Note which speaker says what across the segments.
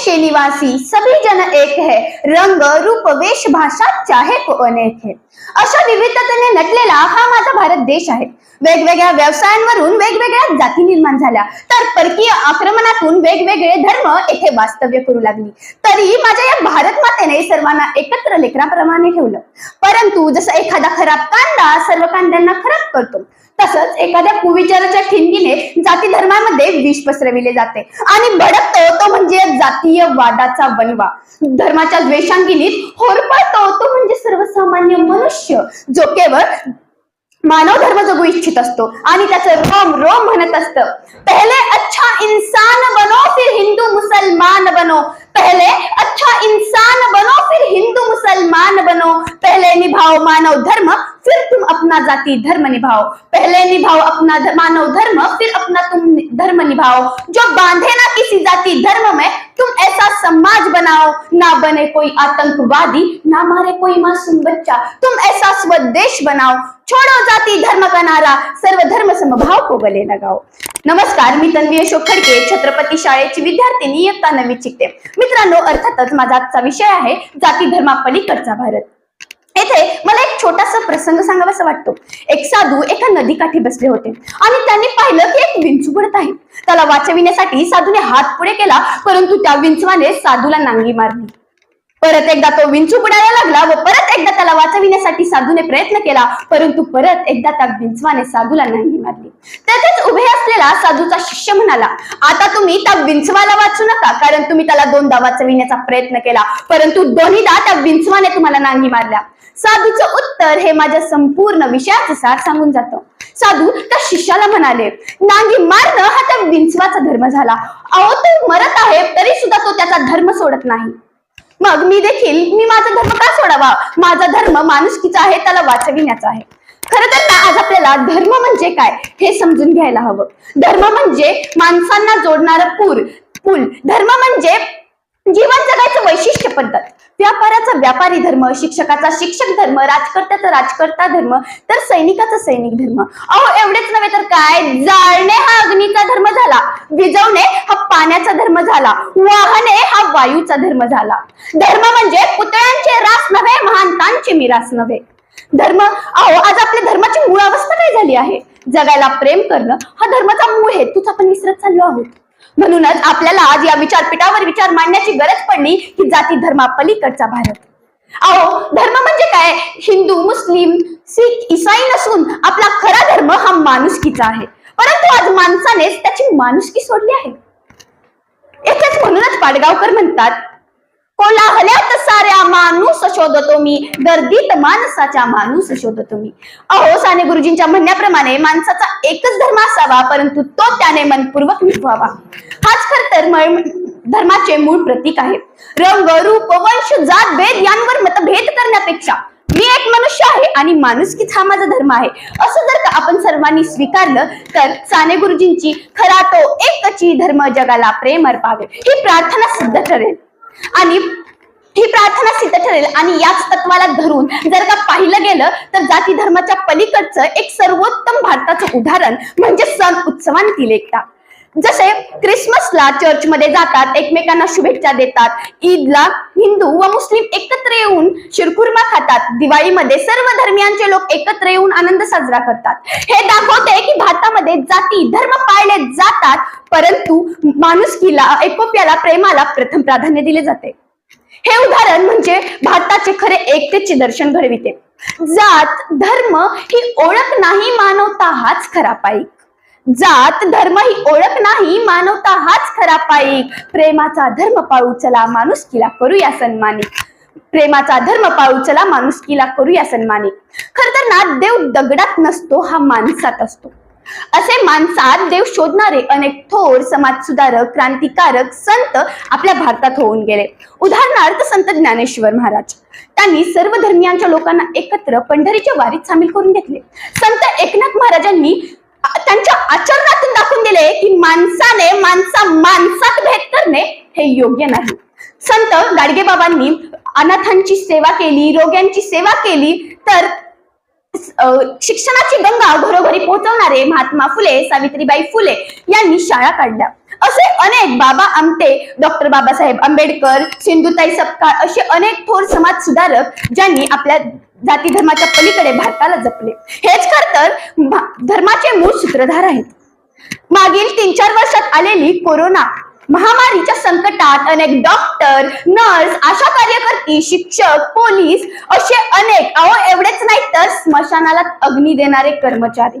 Speaker 1: देश के निवासी सभी जन एक है। रंग रूप वेश भाषा चाहे को अनेक है। अशा विविधतेने नटलेला हा माझा भारत देश आहे. वेगवेगळ्या व्यवसायांवरून वेगवेगळ्या जाती निर्माण झाल्या. तर परकीय आक्रमणातून वेगवेगळे धर्म येथे वास्तव्य करू लागली. तरी माझ्या या भारत मातेने सर्वांना एकत्र लेकराप्रमाणे ठेवलं. परंतु जसं एखादा खराब कांदा सर्व कांद्यांना खराब करतो तसंच एखाद्या कुविचाराच्या ठिणगीने जाती धर्मामध्ये विष पसरविले जाते. आणि भडकतो तो म्हणजे जातीय वादाचा वनवा धर्माच्या द्वेषांगिनीत होरपळतो तो म्हणजे सर्वसामान्य मनुष्य जो केवळ मानव धर्म जगू इच्छित असतो आणि त्याचं रोम रोम म्हणत असतं. पहिले अच्छा इंसान बनो फिर हिंदू मुसलमान बनो. पहिले अच्छा इंसान बनो फिर हिंदू मुसलमान बनो. पहले निभाओ मानव धर्म फिर तुम अपना जाति धर्म निभाओ। पहले निभाओ अपना मानव धर्म फिर अपना तुम धर्म निभाओ। जो बांधे ना किसी जाति धर्म में तुम ऐसा समाज बनाओ ना बने कोई आतंकवादी ना मारे कोई मासूम बच्चा। तुम ऐसा स्वदेश बनाओ। छोड़ो जाति धर्म का नारा सर्वधर्म समभाव को गले लगाओ। नमस्कार मी तन्वी अशोक खडके छत्रपती शाळेची विद्यार्थिनी इयत्ता नवी शिकते मित्रांनो अर्थातच माझा आजचा विषय आहे जाती धर्मापलीकडचा भारत. येथे मला एक छोटासा प्रसंग सांगावासा वाटतो. एक साधू एका नदीकाठी बसले होते. आणि त्यांनी पाहिलं की एक विंचू पडत आहे. त्याला वाचविण्यासाठी साधूने हात पुढे केला परंतु त्या विंचवाने साधूला नांगी मारली. परत एकदा तो विंचू बुडायला लागला व परत एकदा त्याला वाचविण्यासाठी साधूने प्रयत्न केला परंतु परत एकदा त्या विंचवाने साधूला नांगी मारली. तेथेच उभे असलेला साधूचा शिष्य म्हणाला आता तुम्ही त्या विंचवाला वाचू नका कारण तुम्ही त्याला दोनदा वाचविण्याचा प्रयत्न केला परंतु दोन्हीदा त्या विंचवाने तुम्हाला नांगी मारल्या. साधूचं उत्तर हे माझ्या संपूर्ण विषयाचं सार सांगून जातं. साधू त्या शिष्याला म्हणाले नांगी मारणं हा त्या विंचवाचा धर्म झाला. अहो तो मरत आहे तरी सुद्धा तो त्याचा धर्म सोडत नाही. मग मी देखील मी माझा धर्म का सोडावा? माझा धर्म माणुसकीचा आहे त्याला वाचविण्याचा आहे. खर तर ना आज आपल्याला धर्म म्हणजे काय हे समजून घ्यायला हवं. धर्म म्हणजे माणसांना जोडणारं पूर पूल. धर्म म्हणजे जीवन जगायचं वैशिष्ट्य पद्धत व्यापाराचा व्यापारी धर्म शिक्षकाचा शिक्षक धर्म राजकर्त्याचा राजकर्ता धर्म तर सैनिकाचा सैनिक धर्म. अहो एवढेच नव्हे तर काय? जाळ झाला. विजवणे हा पाण्याचा धर्म झाला. वाहने हा वायूचा धर्म झाला. धर्म म्हणजे पुतळ्यांचे रास नव्हे महानतांची मिरास नव्हे. धर्म अहो आज आपल्या धर्माची मूळ अवस्था काय झाली आहे? जगायला प्रेम करणं हा धर्माचा मूळ हेतूच आपण विसरत चाललो आहोत. म्हणूनच आपल्याला आज या विचारपीठावर विचार मांडण्याची गरज पडली की जाती धर्मा पलीकडचा भारत. अहो धर्म म्हणजे काय? हिंदू मुस्लिम सिख इसाई नसून आपला खरा धर्म हा माणुसकीचा आहे. परंतु आज माणसानेच त्याची माणुसकी सोडली आहे. येथेच म्हणूनच पाडगावकर म्हणतात कोलाहल्यात साऱ्या माणूस शोधतो मी गर्दीत माणसाच्या माणूस शोधतो मी. अहो साने गुरुजींच्या म्हणण्याप्रमाणे माणसाचा एकच धर्म असावा परंतु तो त्याने मनपूर्वक निभवावा हाच खर तर धर्माचे मूळ प्रतीक आहे. रंग रूप वंश जात भेद यांवर मतभेद करण्यापेक्षा मी एक मनुष्य आहे आणि माणुसकीच हा माझा धर्म आहे. असं जर का आपण सर्वांनी स्वीकारलं तर साने गुरुजींची खरा तो एकची धर्म जगाला प्रेम अर्पावे. ही प्रार्थना सिद्ध ठरेल. आणि ही प्रार्थना सिद्ध ठरेल आणि याच तत्वाला धरून जर का पाहिलं गेलं तर जाती धर्माच्या पलीकडचं एक सर्वोत्तम भारताचं उदाहरण म्हणजे सण उत्सवांतील एकता. जसे क्रिसमसला चर्चमध्ये जातात एकमेकांना शुभेच्छा देतात ईदला हिंदू व मुस्लिम एकत्र येऊन शिरखुर्मा खातात. दिवाळीमध्ये सर्व धर्मियांचे लोक एकत्र येऊन आनंद साजरा करतात. हे दाखवते की भारतामध्ये जाती धर्म पाळले जातात परंतु माणुसकीला एकोप्याला प्रेमाला प्रथम प्राधान्य दिले जाते. हे उदाहरण म्हणजे भारताचे खरे एकतेचे दर्शन घडविते. जात धर्म ही ओळख नाही मानवता हाच खरा पाईक जात धर्म ही ओळख नाही मानवता हाच खरा पायी. प्रेमाचा धर्म पाळू चला माणुसकीला करूया सन्मानित प्रेमाचा धर्म पाळू चला माणुसकीला करूया सन्मानित खर तर ना देव दगडात नसतो हा माणसात असतो. असे माणसात देव शोधणारे अनेक थोर समाज सुधारक क्रांतिकारक संत आपल्या भारतात होऊन गेले. उदाहरणार्थ संत ज्ञानेश्वर महाराज. त्यांनी सर्व धर्मियांच्या लोकांना एकत्र पंढरीच्या वारीत सामील करून घेतले. संत एकनाथ महाराजांनी त्यांच्या आचरणातून दाखवून दिले की माणसाने माणसा माणसात भेद करणे हे योग्य नाही. संत गाडगे बाबांनी अनाथांची सेवा केली रोग्यांची सेवा केली तर शिक्षणाची गंगा घरोघरी पोहोचवणारे महात्मा फुले सावित्रीबाई फुले यांनी शाळा काढल्या. असे अनेक बाबा आमटे डॉक्टर बाबासाहेब आंबेडकर सिंधुताई सपकाळ असे अनेक थोर समाज सुधारक ज्यांनी आपल्या जाती धर्माच्या पलीकडे भारताला जपले. हेच खर तर धर्माचे मूळ सूत्रधार आहेत. मागील तीन चार वर्षात आलेली कोरोना महामारीच्या संकटात अनेक डॉक्टर नर्स आशा कार्यकर्ती शिक्षक पोलीस असे अनेक अहो एवढेच नाही तर स्मशानाला अग्नी देणारे कर्मचारी.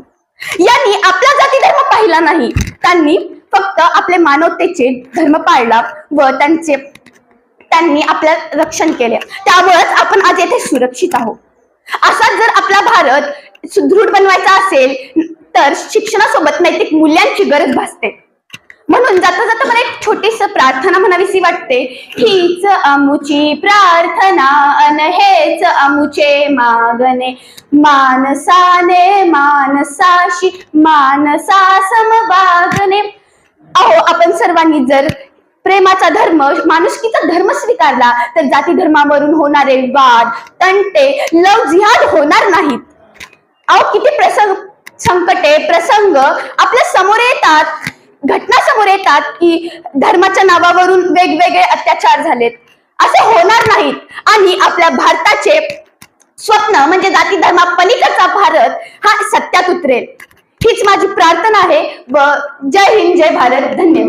Speaker 1: यांनी आपला जाती धर्म पाहिला नाही. त्यांनी फक्त आपले मानवतेचे धर्म पाळला व त्यांचे त्यांनी आपल्या रक्षण केले. त्यामुळेच आपण आज येथे सुरक्षित आहोत. असाच जर आपला भारत सुदृढ बनवायचा असेल तर शिक्षणासोबत नैतिक मूल्यांची गरज भासते. म्हणून जाता जाता मला एक छोटीस प्रार्थना म्हणावीशी वाटते. हीच अमुची प्रार्थना अन हेच अमुचे मागणे. मानसाने मानसाशी मानसा समवागणे अहो आपण सर्वांनी जर प्रेमाचा धर्म माणुसकीचा धर्म स्वीकारला तर जाती धर्मावरून होणारे वाद तंटे लव जिहाद होणार नाहीत. अहो किती प्रसंग संकटे प्रसंग आपल्यासमोर येतात घटना समोर येतात की धर्माच्या नावावरून वेगवेगळे अत्याचार झालेत. असे होणार नाहीत. आणि आपल्या भारताचे स्वप्न म्हणजे जाती धर्मा पलीकडचा भारत हा सत्यात उतरेल. हीच माझी प्रार्थना आहे. व जय हिंद जय भारत धन्यवाद.